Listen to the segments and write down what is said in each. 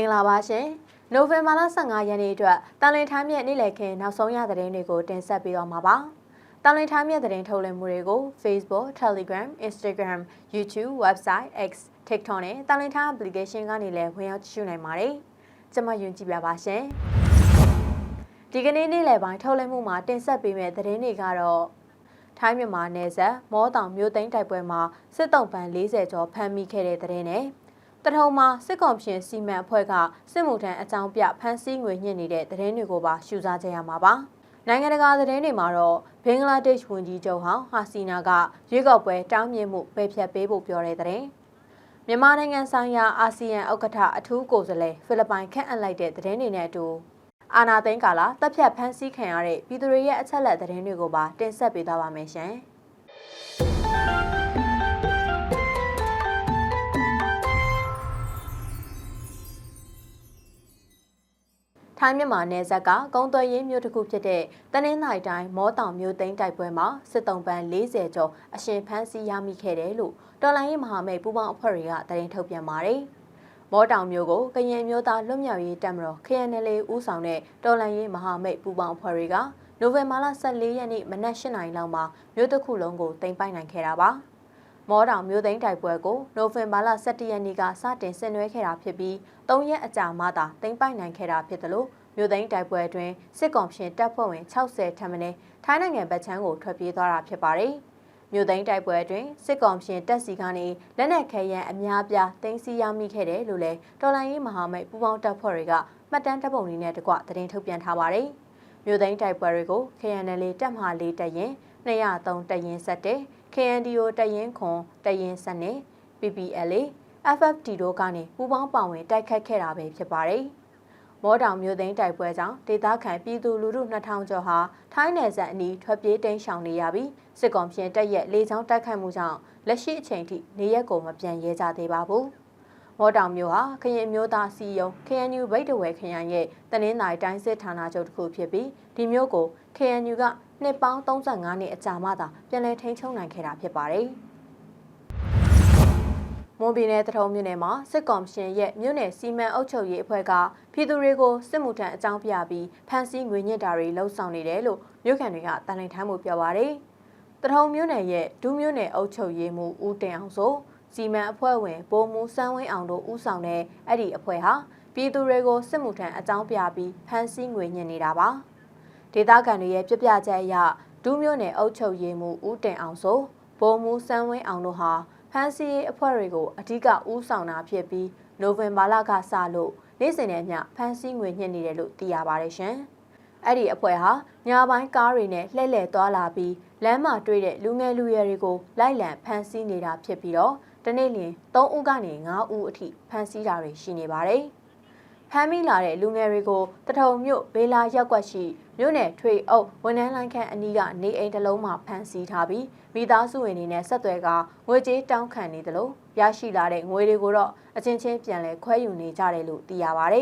င်္ဂလာပါရှင်နိုဝင်ဘာလ15ရက်နေ့အတွက်တန်လင်းထိုင်းမြက်နေ့လည်ခင်းနောက်ဆုံးရသတင်းတွေကိုတင်ဆက်ပေးတော့မှာပါတန်လင်းထိုင်းမြက်သတင်းထုတ်လွှင့်မှုတွေကို Facebook, Telegram, Instagram, YouTube, Website, X, TikTok နဲ့တန်လင်းထိုင်း application ကနေလည်းဝင်ရောက်ကြည့်ရှုနိုင်ပါတယ်ကျွန်မယုံကြည်ပါပါရှင်ဒီကနေ့နေ့လည်ပိုင်းထုတ်လွှင့်မှုမှာတင်ဆက်ပေးမယ့်သတင်းတွေကတော့ထိုင်းမြန်မာနယ်စပ်မောတောင်မြို့သိမ်းတိုက်ပွဲမှာစစ်တုံးပန်40ကျော်ဖမ်းမိခဲ့တဲ့သတင်းနဲ့ တထုံမှာစစ်ကောင်ရှင်စီမံအဖွဲ့ကစစ်မှုထမ်းအကြောင်းပြဖမ်းဆီးငွေညှစ်နေတဲ့သတင်းတွေကိုပါရှုစားကြရမှာပါနိုင်ငံတကာသတင်းတွေမှာတော့ဘင်္ဂလားဒေ့ရှ်ဝန်ကြီးချုပ်ဟောင်းဟာစီနာကရွေးကောက်ပွဲတောင်းမြင့်မှုပယ်ဖျက်ပေးဖို့ပြောတဲ့သတင်းမြန်မာနိုင်ငံဆိုင်ရာအာဆီယံဥက္ကဋ္ဌအထူးကိုယ်စားလှယ်ဖိလစ်ပိုင်ခန့်အပ်လိုက်တဲ့သတင်းတွေနဲ့အတူအာနာသိန်းကာလာတပ်ဖြတ်ဖမ်းဆီးခံရတဲ့ပြည်သူတွေရဲ့အချက်လက်သတင်းတွေကိုပါတင်ဆက်ပေးသွားပါမယ်ရှင်။ ထိုင်းမြန်မာနယ်စပ်ကကုန်းသွယ်ရေးမြို့တစ်ခုဖြစ်တဲ့တနင်္သာရီတိုင်းမောတောင်မြို့သိမ်းတိုက်ပွဲမှာစစ်တုံးပန်း40ကျော်အရှင်ဖမ်းဆီးရမိခဲ့တယ်လို့တော်လိုင်းရေးမဟာမိတ်ပူးပေါင်းအဖွဲ့တွေကသတင်းထုတ်ပြန်ပါတယ်။မောတောင်မြို့ကိုကရင်မျိုးသားလွတ်မြောက်ရေးတပ်မတော် KNL ဦးဆောင်တဲ့တော်လိုင်းရေးမဟာမိတ်ပူးပေါင်းအဖွဲ့တွေကနိုဝင်ဘာလ14ရက်နေ့မနက်၈နာရီလောက်မှာမြို့တစ်ခုလုံးကိုတင်ပိုက်နိုင်ခဲ့တာပါ။ မောတောင်မြို့သိမ်းတိုက်ပွဲကိုနိုဝင်ဘာလ17ရက်နေ့ကစတင်ဆင်နွှဲခဲ့တာဖြစ်ပြီး၃ရက်အကြာမှသာတင်ပိုက်နိုင်ခဲ့တာဖြစ်တယ်လို့မြို့သိမ်းတိုက်ပွဲအတွင်းစစ်ကောင်ရှင်တပ်ဖွဲ့ဝင်60ထပ်မင်းထိုင်းနိုင်ငံဗတ်ချမ်းကိုထွက်ပြေးသွားတာဖြစ်ပါတယ်။မြို့သိမ်းတိုက်ပွဲအတွင်းစစ်ကောင်ရှင်တပ်စီကနေလက်နက်ခဲယမ်းအများပြားတင်စီရမိခဲ့တယ်လို့လည်းတော်လိုင်းရေးမဟာမိတ်ပူးပေါင်းတပ်ဖွဲ့တွေကမှတ်တမ်းတပ်ပုံတွေနဲ့တကွသတင်းထုတ်ပြန်ထားပါတယ်။မြို့သိမ်းတိုက်ပွဲတွေကို KNL တပ်မဟာ၄တပ်ရင်203တပ်ရင်7 KNDO တပ်ရင်ခွန်တပ်ရင်7 PPLA FFT တို့ကနေပူးပေါင်းပါဝင်တိုက်ခတ်ခဲ့တာပဲဖြစ်ပါတယ်။မောတောင်မြို့သိမ်းတိုက်ပွဲကြောင့်ဒေသခံပြည်သူလူထု2000ကျော်ဟာထိုင်းနယ်စပ်အနီးထွက်ပြေးတိမ်းရှောင်နေရပြီးစစ်ကောင်ဖြင့်တက်ရက်လေကြောင်းတိုက်ခိုက်မှုကြောင့်လက်ရှိအချိန်ထိနေရက်ကိုမပြန်ရဲကြသေးပါဘူး။မော်တောင်မြို့ဟာခရင်မျိုးသားစီယုံ KNU ဗိတ်တဝဲခရိုင်ရဲ့တနင်္သာရီတိုင်းစစ်ဌာနချုပ်တစ်ခုဖြစ်ပြီးဒီမြို့ကို KNU က နှစ်ပေါင်း35နှစ်အကြာမှသာပြန်လည်ထိန်းချုပ်နိုင်ခဲ့တာဖြစ်ပါတယ်။မွန်ပြည်နယ်တထုံမြို့နယ်မှာစစ်ကောင်ရှင်ရဲ့မြို့နယ်စီမံအုပ်ချုပ်ရေးအဖွဲ့ကပြည်သူတွေကိုစစ်မှုထမ်းအကြောင်းပြပြီးဖမ်းဆီးငွေညစ်တာတွေလှုံ့ဆော်နေတယ်လို့မြို့ခံတွေကတန်လှန်ထမ်းမှုပြောပါရယ်တထုံမြို့နယ်ရဲ့ဒူးမြို့နယ်အုပ်ချုပ်ရေးမှူးဦးတင်အောင်ဆိုစီမံအဖွဲ့ဝင်ဗိုလ်မှူးစန်းဝင်းအောင်တို့ဦးဆောင်တဲ့အဲ့ဒီအဖွဲ့ဟာပြည်သူတွေကိုစစ်မှုထမ်းအကြောင်းပြပြီးဖမ်းဆီးငွေညစ်နေတာပါ ဒေသခံတွေရဲ့ပြပြချက်အရဒူးမြို့နယ်အုပ်ချုပ်ရေးမှူးဦးတင်အောင်ဆိုဗိုလ်မှူးစန်းဝင်းအောင်တို့ဟာဖမ်းဆီးရေးအဖွဲ့တွေကိုအ धिक ဦးဆောင်တာဖြစ်ပြီးနိုဝင်ဘာလကစလို့နေ့စဉ်နဲ့မျှဖမ်းဆီးငွေညှစ်နေတယ်လို့သိရပါတယ်ရှင်။အဲ့ဒီအဖွဲ့ဟာညပိုင်းကားတွေနဲ့လှည့်လည်သွားလာပြီးလမ်းမှာတွေ့တဲ့လူငယ်လူရွယ်တွေကိုလိုက်လံဖမ်းဆီးနေတာဖြစ်ပြီးတော့တနေ့လျင်3ဦးကနေ5ဦးအထိဖမ်းဆီးတာတွေရှိနေပါတယ်။ ဖမ်းမိလာတဲ့လူငယ်တွေကိုတထုံမြို့ဘေးလာရက်ကွက်ရှိမြို့နယ်ထွေအုပ်ဝန်ထမ်းလိုင်းခန့်အနီးကနေအိမ်တစ်လုံးမှာဖမ်းဆီးထားပြီးမိသားစုဝင်တွေနဲ့ဆက်သွယ်ကငွေကြေးတောင်းခံနေတယ်လို့ရရှိလာတဲ့ငွေတွေကိုတော့အချင်းချင်းပြန်လဲခွဲယူနေကြတယ်လို့သိရပါဗျ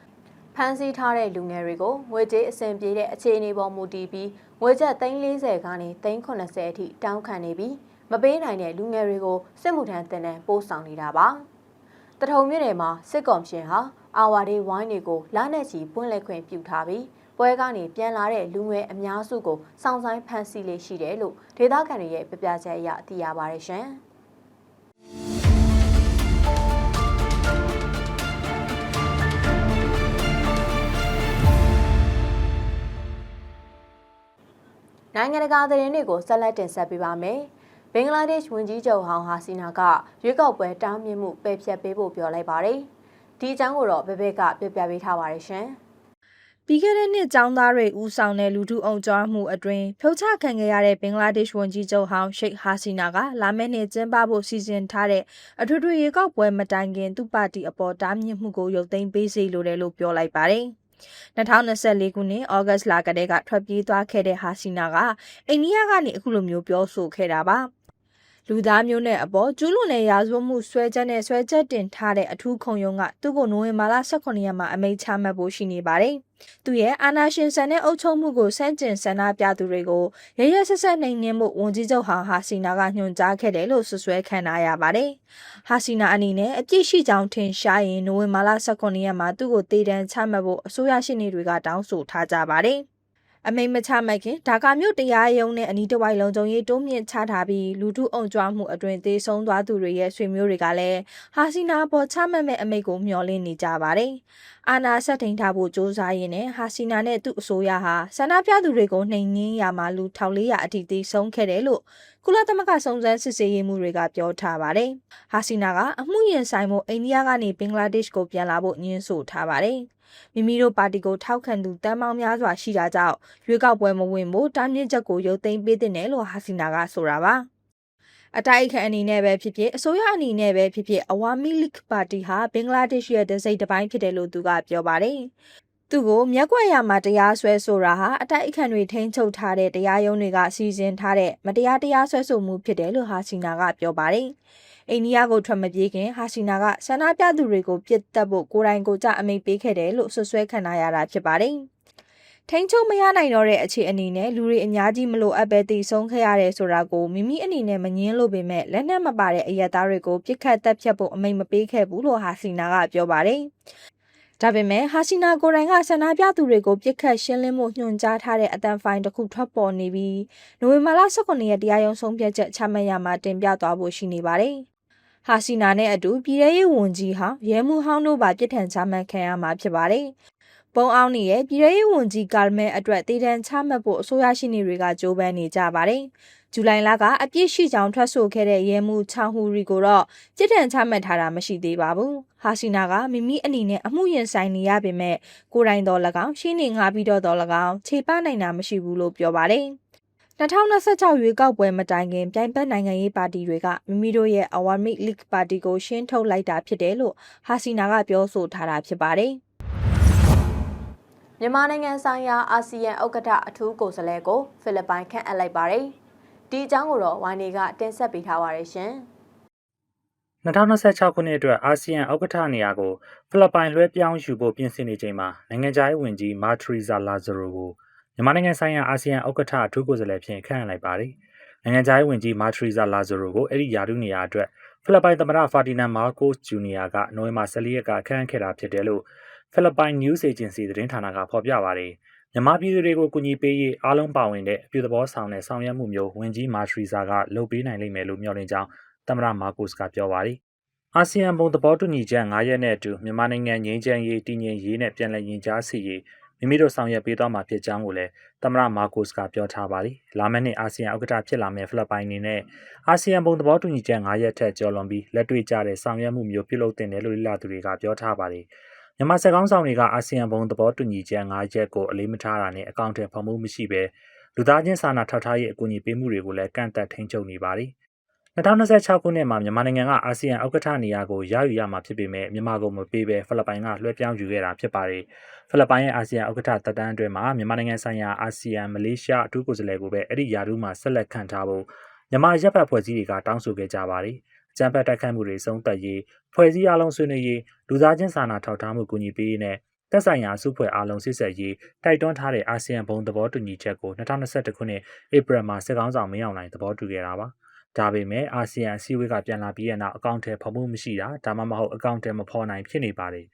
။ဖမ်းဆီးထားတဲ့လူငယ်တွေကိုငွေကြေးအဆင်ပြေတဲ့အခြေအနေပေါ်မူတည်ပြီးငွေကျပ်340ကနေ380အထိတောင်းခံနေပြီးမပေးနိုင်တဲ့လူငယ်တွေကိုစစ်မှုထမ်းတင်တန်းပို့ဆောင်နေတာပါ။တထုံမြို့နယ်မှာစစ်ကောင်ရှင်ဟာ အာဝါဒီဝိုင်းတွေကိုလနဲ့ချီပွင့်လက်ခွင့်ပြုထားပြီးပွဲကနေပြန်လာတဲ့လူငယ်အများစုကိုစောင့်ဆိုင်ဖမ်းဆီးလေးရှိတယ်လို့ဒေသခံတွေရဲ့ပြပြချက်အရသိရပါတယ်ရှင်။နိုင်ငံတကာသတင်းတွေကိုဆက်လက်တင်ဆက်ပေးပါမယ်။ဘင်္ဂလားဒေ့ရှ်ဝန်ကြီးချုပ်ဟောင်းဟာစီနာကရွေးကောက်ပွဲတားမြစ်မှုပယ်ဖျက်ပေးဖို့ပြောလိုက်ပါတယ်။ ဒီအကြောင်းကိုတော့ဘဲဘဲကပြပြပေးထားပါတယ်ရှင်။ပြီးခဲ့တဲ့နှစ်ចောင်းသားတွေဦးဆောင်တဲ့လူထုအုံကြွားမှုအတွင်းဖြုတ်ချခံခဲ့ရတဲ့ဘင်္ဂလားဒေ့ရှ်ဝန်ကြီးချုပ်ဟောင်းရှိတ်ဟာစီနာကလာမယ့်နှစ်ကျင်းပဖို့စီစဉ်ထားတဲ့အထွေထွေရေကောက်ပွဲမတိုင်ခင်သူ့ပါတီအပေါ်တားမြစ်မှုကိုရုပ်သိမ်းပေးစီလိုတယ်လို့ပြောလိုက်ပါတယ်။2024ခုနှစ်ဩဂတ်လကတည်းကထွက်ပြေးသွားခဲ့တဲ့ဟာစီနာကအိန္ဒိယကနေအခုလိုမျိုးပြောဆိုခဲ့တာပါ လူသားမျိုးနဲ့အပေါ်ကျူးလွန်တဲ့ရာဇဝတ်မှုဆွဲချက်နဲ့ဆွဲချက်တင်ထားတဲ့အထူးခုံရုံးကသူ့ကိုနိုဝင်ဘာလ18ရက်မှာအမိန့်ချမှတ်ဖို့ရှိနေပါတယ်။သူရဲ့အာဏာရှင်ဆန်တဲ့အုပ်ချုပ်မှုကိုဆန့်ကျင်ဆန္ဒပြသူတွေကိုရရဆက်ဆက်နှိမ်နင်းမှုဝန်ကြီးချုပ်ဟောင်ဟာစီနာကညွှန်ကြားခဲ့တယ်လို့ဆွဆွဲခံထားရပါတယ်။ဟာစီနာအနေနဲ့အပြစ်ရှိကြောင်းထင်ရှားရင်နိုဝင်ဘာလ18ရက်မှာသူ့ကိုတေတံချမှတ်ဖို့အစိုးရရှိနေတွေကတောင်းဆိုထားကြပါတယ်။ အမိန်မချမှတ်ခင်ဒါကာမြို့တရားရုံးနဲ့အနီးတစ်ဝိုက်လုံခြုံရေးတိုးမြင့်ချထားပြီးလူထုအုံကြွမှုအတွင်သေဆုံးသွားသူတွေရဲ့ဆွေမျိုးတွေကလည်းဟာစီနာပေါ်ချမှတ်မဲ့အမိန့်ကိုမျှော်လင့်နေကြပါတယ်။အာနာဆက်ထိန်ထားဖို့စ조사ရင်းနဲ့ဟာစီနာနဲ့သူ့အစိုးရဟာဆန္ဒပြသူတွေကိုနှိမ်နင်းရမှာလူ1400အထိသေဆုံးခဲ့တယ်လို့ ကုလသမဂ္ဂစုံစမ်းစစ်ဆေးရေးမှုတွေကပြောထားပါတယ်။ဟာစီနာကအမှုရင်ဆိုင်မှုအိန္ဒိယကနေဘင်္ဂလားဒေ့ရှ်ကိုပြန်လာဖို့ညှင်းဆိုထားပါတယ်။မိမိတို့ပါတီကိုထောက်ခံသူတန်းပေါင်းများစွာရှိတာကြောင့်ရွေးကောက်ပွဲမဝင်ဖို့တားမြစ်ချက်ကိုရုပ်သိမ်းပေးတဲ့နယ်လို့ဟာစီနာကဆိုတာပါအတိုက်အခံအနေနဲ့ပဲဖြစ်ဖြစ်အစိုးရအနေနဲ့ပဲဖြစ်ဖြစ်အဝါမီလစ်ပါတီဟာဘင်္ဂလားဒေ့ရှ်ရဲ့ဒစိတ်တစ်ပိုင်းဖြစ်တယ်လို့သူကပြောပါတယ် သူကိုမျက်ကွက်ရမှာတရားစွဲဆိုတာဟာအတိုက်အခံတွေထိန်းချုပ်ထားတဲ့တရားရုံးတွေကစီစဉ်ထားတဲ့မတရားတရားစွဲဆိုမှုဖြစ်တယ်လို့ဟာစီနာကပြောပါတယ်။အိန္ဒိယကိုထွက်မပြေးခင်ဟာစီနာကဆန္ဒပြသူတွေကိုပြစ်တက်ဖို့ကိုယ်တိုင်ကိုယ်ကျအမိန့်ပေးခဲ့တယ်လို့ဆွဆွဲခံရတာဖြစ်ပါတယ်။ထိန်းချုပ်မရနိုင်တော့တဲ့အခြေအနေနဲ့လူတွေအများကြီးမလိုအပ်ပဲတည်ဆုံးခဲ့ရတယ်ဆိုတာကိုမိမိအနေနဲ့မငင်းလို့ပေမဲ့လက်နက်မပါတဲ့အရက်သားတွေကိုပြစ်ခတ်တက်ဖြတ်ဖို့အမိန့်မပေးခဲ့ဘူးလို့ဟာစီနာကပြောပါတယ်။ ဒါပေမဲ့ဟာစီနာကိုယ်တိုင်ကဆန္ဒပြသူတွေကိုပြစ်ခတ်ရှင်းလင်းမှုညွှန်ကြားထားတဲ့အတန်ဖိုင်တစ်ခုထွက်ပေါ်နေပြီးနိုဝင်ဘာလ18ရက်တရားရုံးဆုံးဖြတ်ချက်ချမှတ်ရမှာတင်ပြသွားဖို့ရှိနေပါတယ်။ဟာစီနာနဲ့အတူပြည်ထရေးဝန်ကြီးဟောင်းရဲမှုဟောင်းတို့ပါပြစ်ဒဏ်ချမှတ်ခံရမှာဖြစ်ပါတယ်။ ပုံအောင်နေရဲ့ပြည်ထရေးဝန်ကြီးကာလမဲအတွက်တည်တံချမှတ်ဖို့အစိုးရရှိနေတွေကကြိုးပမ်းနေကြပါတယ်။ဇူလိုင်လကအပြစ်ရှိကြောင်ထွက်ဆိုခဲ့တဲ့ရဲမှုချောင်းဟူရီကိုတော့ပြစ်ဒဏ်ချမှတ်ထားတာမရှိသေးပါဘူး။ဟာစီနာကမိမိအနေနဲ့အမှုရင်ဆိုင်နေရပေမဲ့ကိုယ်တိုင်တော်၎င်းရှင်းနေငါပြီးတော့တော်၎င်းခြေပနိုင်တာမရှိဘူးလို့ပြောပါတယ်။2026ရွေးကောက်ပွဲမတိုင်ခင်ပြိုင်ဘက်နိုင်ငံရေးပါတီတွေကမိမိတို့ရဲ့ Awami League ပါတီကိုရှင်းထုတ်လိုက်တာဖြစ်တယ်လို့ဟာစီနာကပြောဆိုထားတာဖြစ်ပါတယ်။ မြန်မာနိုင်ငံဆိုင်ရာအာဆီယံဥက္ကဋ္ဌအထူးကိုယ်စားလှယ်ကိုဖိလစ်ပိုင်ခန့်အပ်လိုက်ပါတယ်။ဒီအကြောင်းကိုတော့ဝိုင်းနေကတင်ဆက်ပေးထားပါရရှင်။2026ခုနှစ်အတွက်အာဆီယံဥက္ကဋ္ဌနေရာကိုဖိလစ်ပိုင်လွှဲပြောင်းယူဖို့ပြင်ဆင်နေချိန်မှာနိုင်ငံခြားရေးဝန်ကြီးမာထရီဇာလာဇရိုကိုမြန်မာနိုင်ငံဆိုင်ရာအာဆီယံဥက္ကဋ္ဌအထူးကိုယ်စားလှယ်ဖြင့်ခန့်အပ်လိုက်ပါတယ်။နိုင်ငံခြားရေးဝန်ကြီးမာထရီဇာလာဇိုရိုကိုအဲ့ဒီယာတုနေရာအတွက်ဖိလစ်ပိုင်သမ္မတဖာတီနန်မာကိုစ်ဂျူနီယာကနိုဝင်ဘာ14ရက်ကခန့်အပ်ခဲ့တာဖြစ်တယ်လို့ ဖိလစ်ပိုင် News Agency သတင်းဌာနကဖော်ပြပါတယ်။မြန်မာပြည်သူတွေကိုကူညီပေးရေးအားလုံးပါဝင်တဲ့အပြုသဘောဆောင်တဲ့ဆောင်ရွက်မှုမျိုးဝန်ကြီးမာထရီဇာကလုပ်ပေးနိုင်လိမ့်မယ်လို့မျှော်လင့်ကြောင်းသမ္မတမာကိုစ်ကပြောပါတယ်။အာဆီယံဘုံသဘောတူညီချက်9ရက်နဲ့အတူမြန်မာနိုင်ငံငြိမ်းချမ်းရေးတည်ငြိမ်ရေးနဲ့ပြည်내ရင်ကြားစီရေးမိမိတို့ဆောင်ရွက်ပေးသွားမှာဖြစ်ကြောင်းကိုလည်းသမ္မတမာကိုစ်ကပြောထားပါတယ်။လာမယ့်နှစ်အာဆီယံဥက္ကဋ္ဌဖြစ်လာမယ့်ဖိလစ်ပိုင်အနေနဲ့အာဆီယံဘုံသဘောတူညီချက်9ရက်ထက်ကျော်လွန်ပြီးလက်တွေ့ကျတဲ့ဆောင်ရွက်မှုမျိုးပြုလုပ်တင်တယ်လို့လေ့လာသူတွေကပြောထားပါတယ်။ မြန်မာစက်ကောင်းဆောင်တွေကအာဆီယံဘုံသဘောတူညီချက်9ချက်ကိုအလေးမထားတာနဲ့အကောင့်ထဲဖော်မှုမရှိဘဲလူသားချင်းစာနာထောက်ထားရေးအကူအညီပေးမှုတွေကိုလည်းကန့်သက်ထိန်းချုပ်နေပါတယ်။2026ခုနှစ်မှာမြန်မာနိုင်ငံကအာဆီယံဥက္ကဋ္ဌနေရာကိုရယူရမှာဖြစ်ပေမဲ့မြန်မာကိုမပေးဘဲဖိလစ်ပိုင်ကလွှဲပြောင်းယူခဲ့တာဖြစ်ပါတယ်။ဖိလစ်ပိုင်ရဲ့အာဆီယံဥက္ကဋ္ဌတပ်တန်းအတွင်းမှာမြန်မာနိုင်ငံဆိုင်ရာအာဆီယံမလေးရှားအထူးကိုယ်စားလှယ်ကိုပဲအဲ့ဒီယာရုမှာဆက်လက်ခံထားဖို့မြန်မာရပ်ဖက်ဖွဲ့စည်းတွေကတောင်းဆိုခဲ့ကြပါတယ်။ အကြံဖက်တိုက်ခိုက်မှုတွေဆုံးသက်ရေးဖွဲ့စည်းအလုံးဆွေးနွေးရေးလူသားချင်းစာနာထောက်ထားမှုကူညီပေးရေးနဲ့သက်ဆိုင်ရာစုဖွဲ့အားလုံးစစ်ဆက်ရေးတိုက်တွန်းထားတဲ့အာဆီယံဘုံသဘောတူညီချက်ကို2021ခုနှစ်ဧပြီမှာစစ်ကောင်ဆောင်မင်းအောင်လှိုင်သဘောတူခဲ့တာပါ။ဒါပေမဲ့အာဆီယံအစည်းအဝေးကပြန်လာပြီးတဲ့နောက်အကောင့်ထဲဖော်မှုမရှိတာဒါမှမဟုတ်အကောင့်ထဲမဖော်နိုင်ဖြစ်နေပါတယ်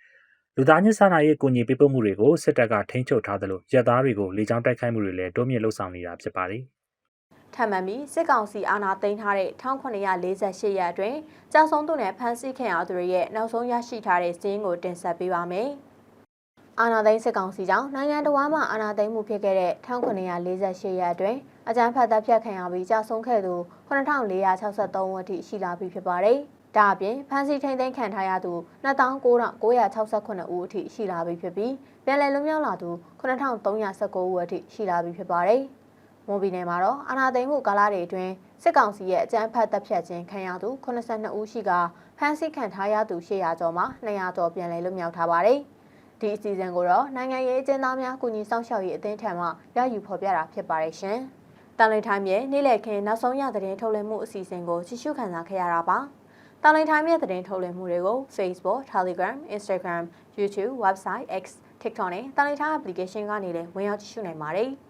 လူသားချင်းစာနာရေးကူညီပေးပို့မှုတွေကိုစစ်တပ်ကထိန်းချုပ်ထားသလိုရဲသားတွေကိုလေကြောင်းတိုက်ခိုက်မှုတွေလည်းတိုးမြင့်လှုပ်ဆောင်နေတာဖြစ်ပါတယ် ထပ်မံပြီးစစ်ကောင်စီအာဏာသိမ်းထားတဲ့1948ရက်အတွင်းကြောက်ဆုံးသူနဲ့ဖမ်းဆီးခံရသူတွေရဲ့နောက်ဆုံးရရှိထားတဲ့စီးရင်ကိုတင်ဆက်ပေးပါမယ်။အာဏာသိမ်းစစ်ကောင်စီကြောင့်နိုင်ငံတော်မှာအာဏာသိမ်းမှုဖြစ်ခဲ့တဲ့1948ရက်အတွင်းအကြမ်းဖက်တပ်ဖြတ်ခံရပြီးကြာဆုံးခဲ့သူ9463ဦးအထိရှိလာပြီဖြစ်ပါတယ်။ဒါအပြင်ဖမ်းဆီးထိန်းသိမ်းခံထားရသူ2968ဦးအထိရှိလာပြီဖြစ်ပြီးပြည်လည်လွတ်မြောက်လာသူ9319ဦးအထိရှိလာပြီဖြစ်ပါတယ်။ မွန်ပြည်နယ်မှာတော့အာဏာသိမ်းမှုကာလတွေအတွင်းစစ်ကောင်စီရဲ့အကြမ်းဖက်တပ်ဖြတ်ခြင်းခံရသူ82ဦးရှိကဖမ်းဆီးခံထားရသူ800ကျော်မှာ200ကျော်ပြန်လည်လွတ်မြောက်ထားပါတယ်။ဒီအစီအစဉ်ကိုတော့နိုင်ငံရေးအကျဉ်းသားများကုညီဆောင်ရှောက်ရေးအသင်းထံမှရယူဖော်ပြတာဖြစ်ပါတယ်ရှင်။တန်လိထိုင်းမြေနေ့လည်ခင်းနောက်ဆုံးရသတင်းထုတ်လွှင့်မှုအစီအစဉ်ကိုကြည့်ရှုခံစားခဲ့ရတာပါ။တန်လိထိုင်းမြေသတင်းထုတ်လွှင့်မှုတွေကို Facebook, Telegram, Instagram, YouTube, Website, X, TikTok နဲ့တန်လိထိုင်း application ကနေလည်းဝင်ရောက်ကြည့်ရှုနိုင်ပါတယ်။